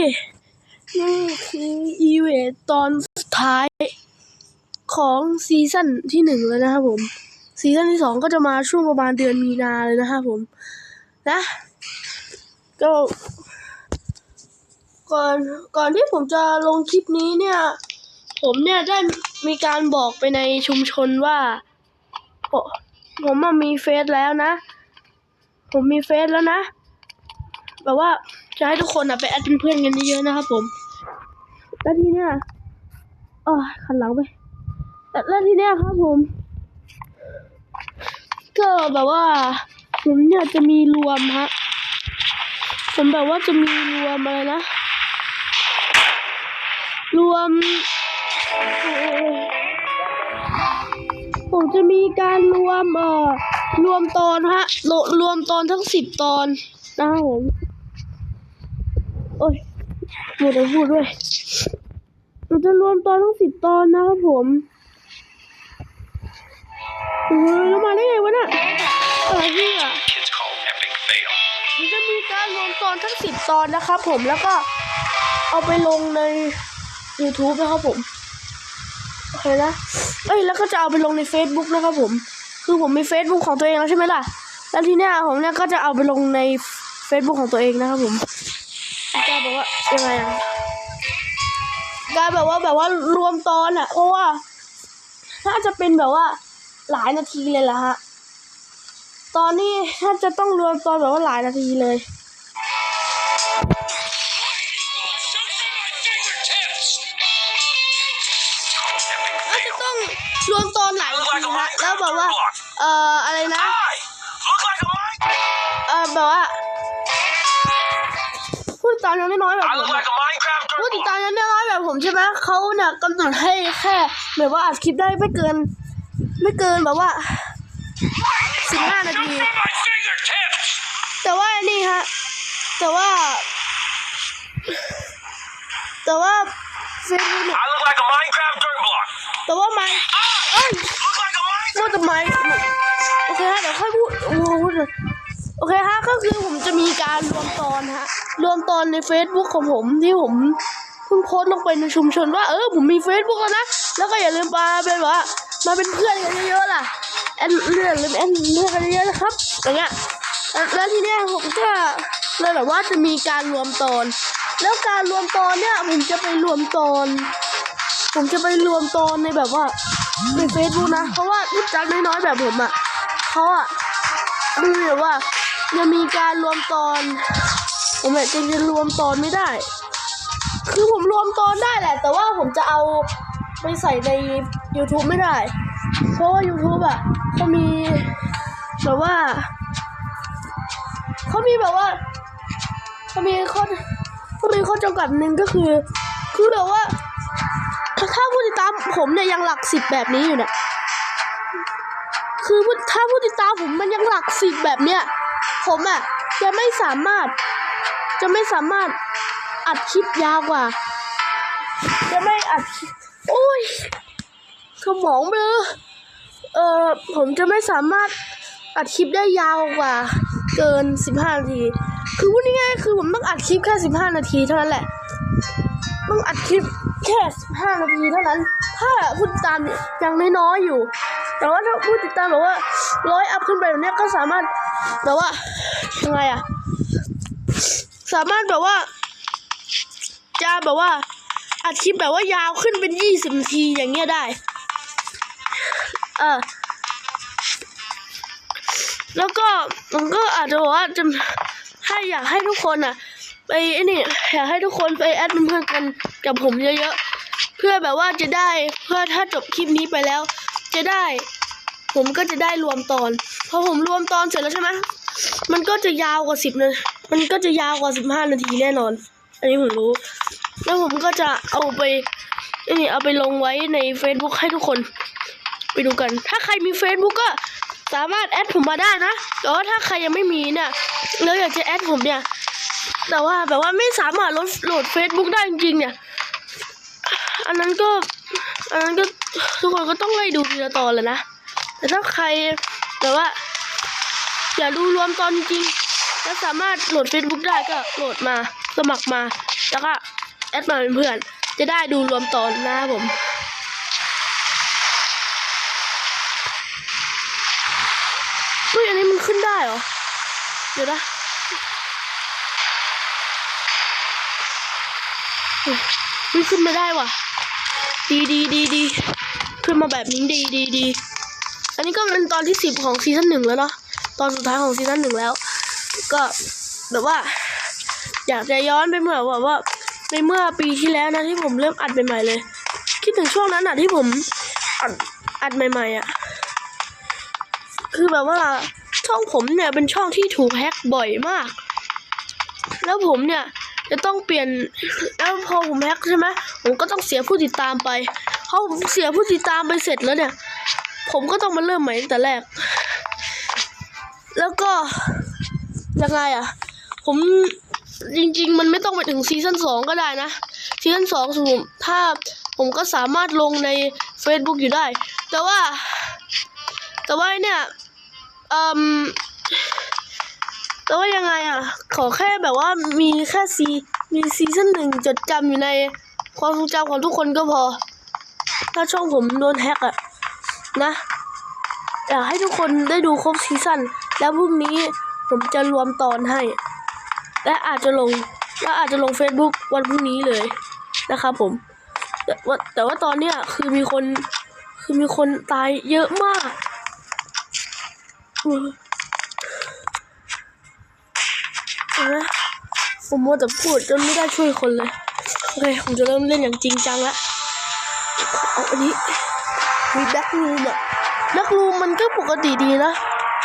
นี่คืออีเวนต์ตอนสุดท้ายของซีซั่นที่หนึ่งแล้วนะครับผม ซีซั่นที่สองก็จะมาช่วงประมาณเดือนมีนาเลยนะครับผม นะ ก็ ก่อนก่อนที่ผมจะลงคลิปนี้เนี่ย ผมเนี่ยได้มีการบอกไปในชุมชนว่า ผมมามีเฟซแล้วนะ ผมมีเฟซแล้วนะ แบบว่าจะให้ทุกคนอะไปแอดเป็นเพื่อนกันเยอะๆนะครับผม แล้วทีเนี้ยเออขันหลังไปแล้วทีเนี้ยครับผม ก็แบบว่า ผมเนี่ยจะมีรวมฮะผมแบบว่าจะมีรวมอะไรนะ รวมผมจะมีการรวมเอ่อรวมตอนฮะรวรวมตอนทั้งสิบตอนนะครับผม โอ้ยหมดแล้วพูดด้วยเราจะรวมตอนทั้งสิบตอนนะครับผมโอ้ยแล้วมาได้ไงวะน่ะอะไรพี่อะมันจะมีการรวมตอนทั้งสิบตอนนะครับผมแล้วก็เอาไปลงใน YouTube นะครับผมโอเคนะเอ้ยแล้วก็จะเอาไปลงใน Facebook นะครับผม คือผมมี Facebook ของตัวเองแล้วใช่ไหมล่ะ แล้วทีเนี้ยผมเนี่ยก็จะเอาไปลงใน Facebook ของตัวเองนะครับผม แบบว่ายังไงอะการแบบว่าแบบว่ารวมตอนอะเพราะว่า น่าจะเป็นแบบว่าหลายนาทีเลยล่ะฮะ ตอนนี้ถ้าจะต้องรวมตอนแบบว่าหลายนาทีเลยก็จะต้องรวมตอนหลายนาทีฮะแล้วแบบว่า เอ่ออะไรนะ เอ่อแบบว่าามยังไม่น้อยแบบ I ผม look อะ like a Minecraft ผู้ dirt ติด block. ตามยังไม่น้อยแบบผมใช่ไหมเขาเนี่ยกำหนดให้แค่แบบว่าอัดคลิปได้ไม่เกิน ไม่เกินแบบว่าสิบห้านา Shoot ที from my fingertips! แต่ว่านี่ฮะ แต่ว่า แต่ว่าเฟซบุ๊กเนี่ย I look like a Minecraft dirt block. แต่ว่ามันเอ้ย Look like a พูด Minecraft. ทำไมโอเคฮะเดี๋ยวค่อยพูดโอ้โหพูดเลยโอเคฮะก็คือผมจะมีการรวมตอนฮะ รวมตอนใน Facebook ของผมที่ผมเพิ่งโพสต์ลงไปในชุมชนว่าเออผมมี Facebook แล้วนะ แล้วก็อย่าลืมมาเป็นว่ามาเป็นเพื่อนกันเยอะๆล่ะแอนเรื่องลืมแอนเรื่องกันเยอะๆนะครับอย่างเงี้ยแล้วทีเนี้ยผมก็เลยแบบว่าจะมีการรวมตอน แล้วการรวมตอนเนี่ยผมจะไปรวมตอน ผมจะไปรวมตอนในแบบว่าในเฟซบุ๊กนะ เพราะว่าผู้จัดน้อยๆแบบผมอะเขาอะมีแบบว่ายังมีการรวมตอน ผมอาจจะรวมตอนไม่ได้ คือผมรวมตอนได้แหละ แต่ว่าผมจะเอาไปใส่ใน YouTube ไม่ได้ เพราะว่า YouTube อะเขามีแบบว่าเขามีแบบว่าเขามีข้อเขามีข้อจำกัดหนึ่งก็คือ คือแบบว่า ถ้าผู้ติดตามผมเนี่ยยังหลักสิบแบบนี้อยู่เนี่ยคือถ้าผู้ติดตามผมมันยังหลักสิบแบบเนี้ยผมอะจะไม่สามารถ จะไม่สามารถอัดคลิปยาวกว่า จะไม่อัดคลิปโอ้ยสมองเบลอเออผมจะไม่สามารถอัดคลิปได้ยาวกว่า เกินสิบห้านาที คือพูดง่ายๆคือผมต้องอัดคลิปแค่สิบห้านาทีเท่านั้นแหละ ต้องอัดคลิปแค่ 15 นาทีเท่านั้น ถ้าผู้ติดตามยังน้อยๆอยู่ แต่ว่าถ้าผู้ติดตามแบบว่าร้อยอัพขึ้นไปแบบเนี้ยก็สามารถแบบว่ายังไงอะ สามารถแบบว่า จะแบบว่าอัดคลิปแบบว่ายาวขึ้นเป็นยี่สิบนาทีอย่างเงี้ยได้ เออ แล้วก็ผมก็อาจจะบอกว่าจะให้อยากให้ทุกคนอะ ไปไอ้นี่อยากให้ทุกคนไปแอดเพื่อนกันกับผมเยอะๆ เพื่อแบบว่าจะได้เพื่อถ้าจบคลิปนี้ไปแล้ว จะได้ ผมก็จะได้รวมตอน พอผมรวมตอนเสร็จแล้วใช่ไหมมันก็จะยาวกว่าสิบเนา มันก็จะยาวกว่าสิบห้านาทีแน่นอน อันนี้ผมรู้ แล้วผมก็จะเอาไปไอ้นี่เอาไปลงไว้ใน Facebook ให้ทุกคน ไปดูกัน ถ้าใครมี Facebook ก็สามารถแอดผมมาได้นะแต่ว่าถ้าใครยังไม่มีเนี่ยแล้วอยากจะแอดผมเนี่ย แต่ว่าแบบว่าไม่สามารถโหลดโหลด Facebook ได้จริงๆเนี่ย อันนั้นก็ อันนั้นก็ทุกคนก็ต้องไล่ดูทีละตอนเลยนะ แต่ถ้าใครแบบว่า อยากดูรวมตอนจริง แล้วสามารถโหลด Facebook ได้ก็โหลดมาสมัครมา แล้วก็แอดมาเป็นเพื่อน จะได้ดูรวมตอนนะครับผมเฮ้ยอันนี้มันขึ้นได้เหรอ เดี๋ยวนะเฮ้ยเฮ้ยขึ้นไม่ได้ว่ะ ดีดีดีดีขึ้นมาแบบนี้ดีดีดี อันนี้ก็เป็นตอนที่สิบของซีซั่นหนึ่งแล้วเนาะ ตอนสุดท้ายของซีซั่นหนึ่งแล้ว ก็แบบว่า อยากจะย้อนไปเมื่อแบบว่า ในเมื่อปีที่แล้วนะที่ผมเริ่มอัดใหม่ๆเลย คิดถึงช่วงนั้นอะที่ผมอัดอัดใหม่ๆอะคือแบบว่าช่องผมเนี่ยเป็นช่องที่ถูกแฮ็กบ่อยมาก แล้วผมเนี่ยจะต้องเปลี่ยนแล้วพอผมแฮ็กใช่ไหมผมก็ต้องเสียผู้ติดตามไปพอผมเสียผู้ติดตามไปเสร็จแล้วเนี่ย ผมก็ต้องมาเริ่มใหม่ตั้งแต่แรก แล้วก็ ยังไงอะ ผมจริง ๆ มันไม่ต้องไปถึงซีซั่นสองก็ได้นะ ซีซั่นสองสมมติถ้าผมก็สามารถลงใน Facebook อยู่ได้ แต่ว่า แต่ว่าเนี่ยอ่มแต่ว่ายังไงอะ ขอแค่แบบว่ามีแค่ซีมีซีซั่นหนึ่งจดจำอยู่ในความทรงจำของทุกคนก็พอ ถ้าช่องผมโดนแฮกอะ นะอยากให้ทุกคนได้ดูครบซีซั่นแล้วพรุ่งนี้ ผมจะรวมตอนให้ และอาจจะลงและอาจจะลง Facebook วันพรุ่งนี้เลยนะครับผม แต่ว่าแต่ว่าตอนเนี้ยคือมีคนคือมีคนตายเยอะมากอือเห็นไหมผมมัวแต่พูดจนไม่ได้ช่วยคนเลย โอเค ผมจะเริ่มเล่นอย่างจริงจังละเอาอันนี้มีแบ็กรูมอะแบ็กรูมมันก็ปกติดีนะ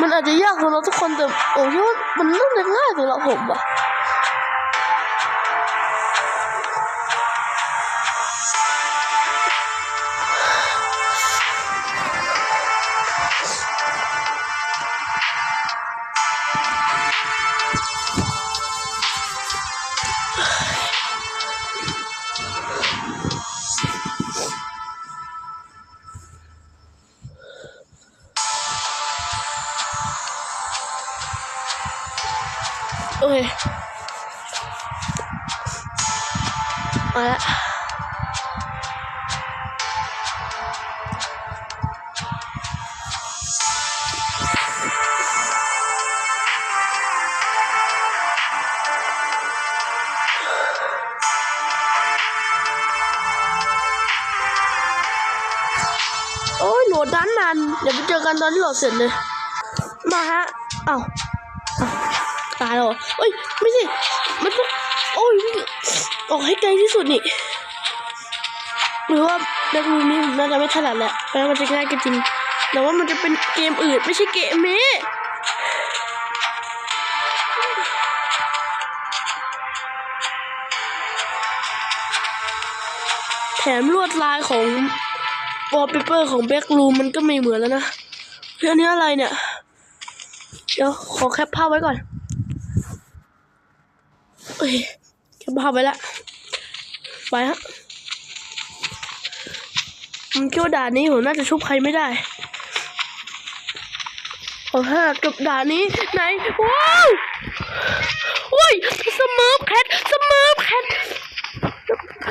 มันอาจจะยากสำหรับทุกคนแต่โอ้ยมันน่าจะง่ายสำหรับผมอะ ตอนที่โหลดเสร็จเลย มาฮะ เอ้าตายแล้วเหรอเอ้ย ไม่ใช่ มันต้องโอ้ยออกให้ไกลที่สุดนี่ หรือว่าแบ็กรูมนี้ผมน่าจะไม่ถนัดแหละเพราะมันจะง่ายก็จริง แต่ว่ามันจะเป็นเกมอื่น ไม่ใช่เกมนี้แถมลวดลายของวอลเปเปอร์ของแบ็กรูมมันก็ไม่เหมือนแล้วนะเฮ้ยอันนี้อะไรเนี่ย เดี๋ยวขอแคปภาพไว้ก่อนเอ้ยแคปภาพไว้ละ ไปฮะผมคิดว่าด่านนี้ผมน่าจะชุบใครไม่ได้ขอห้ากับด่านนี้ไหน ว้าวอุ้ยสมิร์ฟแคทสมิร์ฟแคท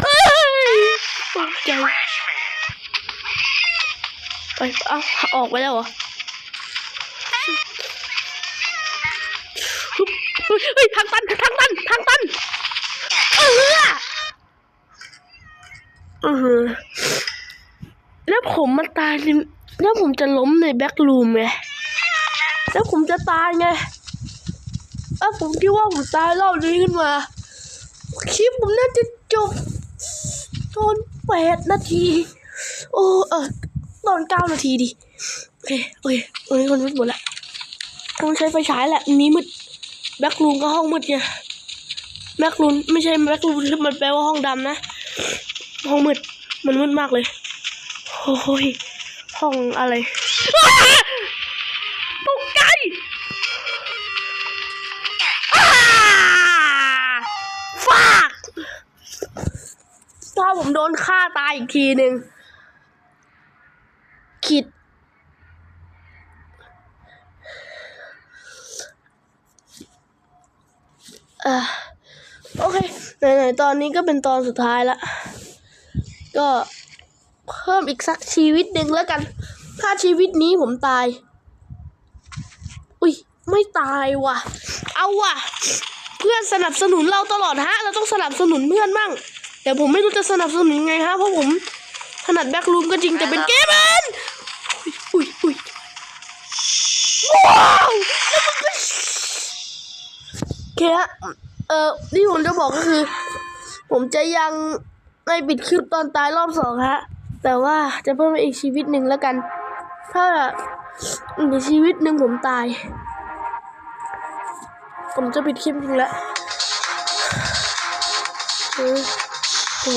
เอ้ยตกใจไปเอาออกไปแล้วเหรอ เฮ้ยเฮ้ยทางตันทางตันทางตันเออเออแล้วผมมาตายแล้วผมจะล้มในแบ็กรูมไงแล้วผมจะตายไงแล้วผมคิดว่าผมตายรอบนี้ขึ้นมา คลิปผมน่าจะจบตอนแปดนาที โอ้เออตอนเก้านาทีดิ โอเคโอเคตอนนี้คนมืดหมดละต้องใช้ไฟฉายแหละนี้มืด แบ็กรูมก็ห้องมืดไงแบ็กรูมไม่ใช่แบ็กรูมที่มันแปลว่าห้องดำนะ ห้องมืด มันมืดมากเลยโอ้ยห้องอะไรตกใจฟากถ้าผมโดนฆ่าตายอีกทีหนึ่งคิด เออโอเคไหนๆตอนนี้ก็เป็นตอนสุดท้ายละ ก็เพิ่มอีกสักชีวิตหนึ่งแล้วกัน ถ้าชีวิตนี้ผมตาย อุ้ยไม่ตายว่ะ เอาว่ะ เพื่อนสนับสนุนเราตลอดฮะ เราต้องสนับสนุนเพื่อนบ้างแต่ผมไม่รู้จะสนับสนุนยังไงฮะเพราะผมถนัดแบ็กรูมก็จริงแต่เป็นเกมมันอุ้ ฮะเออที่ผมจะบอกก็คือ ผมจะยังไม่ปิดคลิปตอนตายรอบสองฮะ แต่ว่าจะเพิ่มอีกชีวิตหนึ่งแล้วกัน ถ้าอีกชีวิตหนึ่งผมตาย ผมจะปิดคลิปจริงแล้วโอ้โห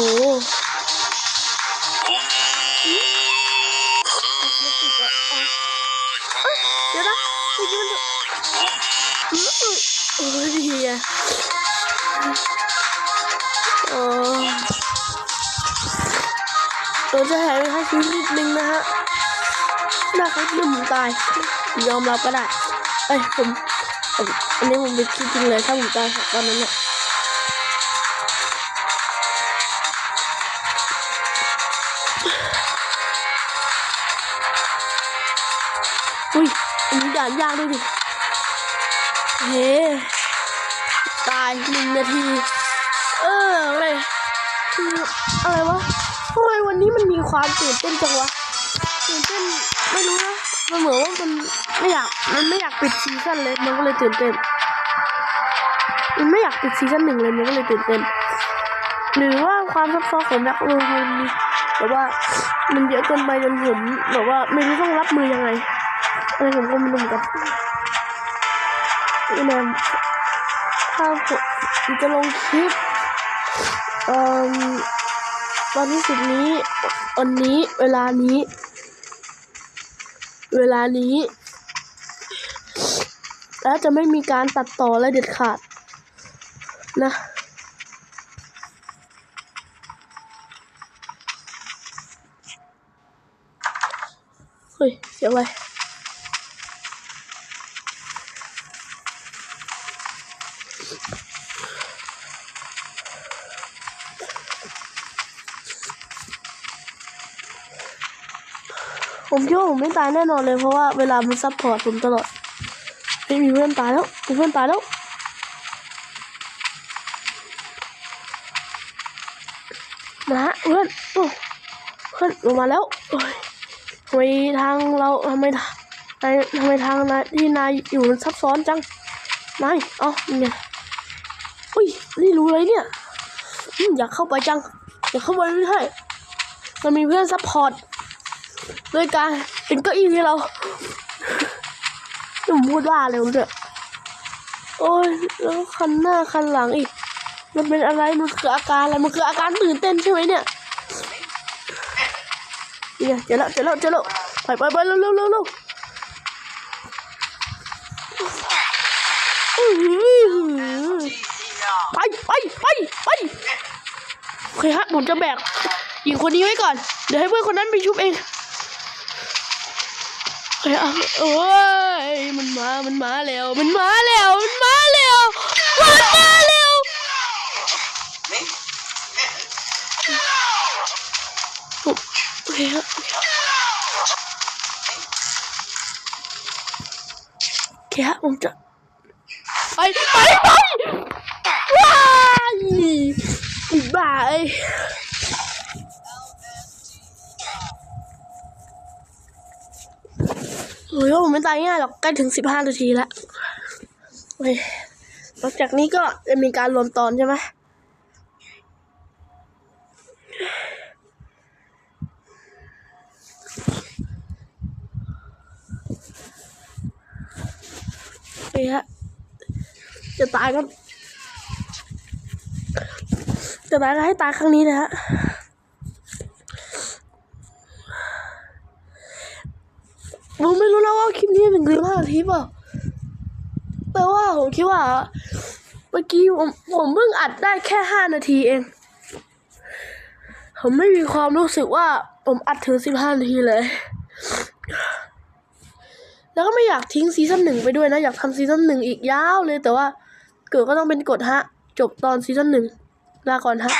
ดีอะโอ้เราจะหายไปแค่ชีวิตนิดนึงนะฮะนะครับเดี๋ยวผมตาย ยอมรับก็ได้เอ้ยผมอันนี้ผมเป็นจริงเลยถ้าผมตายตอนนั้นเนี่ยอุ้ยอันนี้ด่านยากด้วยดิเฮ้ หนึ่งนาที เอออะไรคืออะไรวะทำไมวันนี้มันมีความตื่นเต้นจังวะตื่นเต้นไม่รู้นะมันเหมือนว่ามันไม่อยากมันไม่อยากปิดซีซั่นเลยมันก็เลยตื่นเต้นมันไม่อยากปิดซีซั่นหนึ่งเลยมันก็เลยตื่นเต้นหรือว่าความซับซ้อนของแบ็คโรมันแบบว่ามันเยอะเกินไปจนผมแบบว่าไม่รู้ต้องรับมือยังไงอะไรผมก็ไม่รู้เหมือนกันนี่นะ ถ้าผมจะลงคลิปเอ่อวันที่สิบนี้วันนี้เวลานี้ เวลานี้ และจะไม่มีการตัดต่อและเด็ดขาด นะเฮ้ยเสียงอะไร ผมคิดว่าผมไม่ตายแน่นอนเลยเพราะว่าเวลามันซัพพอร์ตผมตลอดไม่มีเพื่อนตายแล้วมีเพื่อนตายแล้วนะฮะเพื่อนโอ้เพื่อนลงมาแล้วโอ้ยทำไมทางเราทำไมทางนายทำไมทางนายที่นายอยู่มันซับซ้อนจังนายเอ้าเนี่ยอุ้ยนี่รู้เลยเนี่ยอยากเข้าไปจังอยากเข้าไปไม่ใช่มันมีเพื่อนซัพพอร์ต ด้วยการเป็นเก้าอี้ให้เราหนี่มพูดว่าอะไรผมเถอะโอ้ยแล้วคันหน้าคันหลังอีก มันเป็นอะไรมันคืออาการอะไรมันคืออาการตื่นเต้นใช่ไหมเนี่ยเนี่ยเจอแล้วเจอแล้วเจอแล้วไปไปไปเร็วเร็วเร็วเร็วไปไปไปไปโอเคฮะผมจะแบกหญิงคนนี้ไว้ก่อน เดี๋ยวให้เพื่อนคนนั้นไปชุบเอง โอเคอะโอ้ยมันมา มันมาแล้ว มันมาแล้ว มันมาแล้ว มันมาแล้วโอเคครับโอเคฮะผมจะไปไปไปว้ายบ้าเอ้ ยโอ้ยผมไม่ตายง่ายหรอกใกล้ถึงสิบห้านาทีแล้วโอ้ยหลังจากนี้ก็จะมีการรวมตอนใช่ไหมโอเคฮะจะตายก็จะตายก็ให้ตายครั้งนี้นะฮะ ผมไม่รู้นะว่าคลิปนี้เป็นคลิปห้านาทีเปล่าแต่ว่าผมคิดว่า เมื่อกี้ผมผมเพิ่งอัดได้แค่ห้านาทีเอง ผมไม่มีความรู้สึกว่า ผมอัดถึงสิบห้านาทีเลย แล้วก็ไม่อยากทิ้งซีซั่นหนึ่งไปด้วยนะ อยากทำซีซั่นหนึ่งอีกยาวเลยแต่ว่า เกิดก็ต้องเป็นกฎฮะ จบตอนซีซั่นหนึ่งลาก่อนฮะ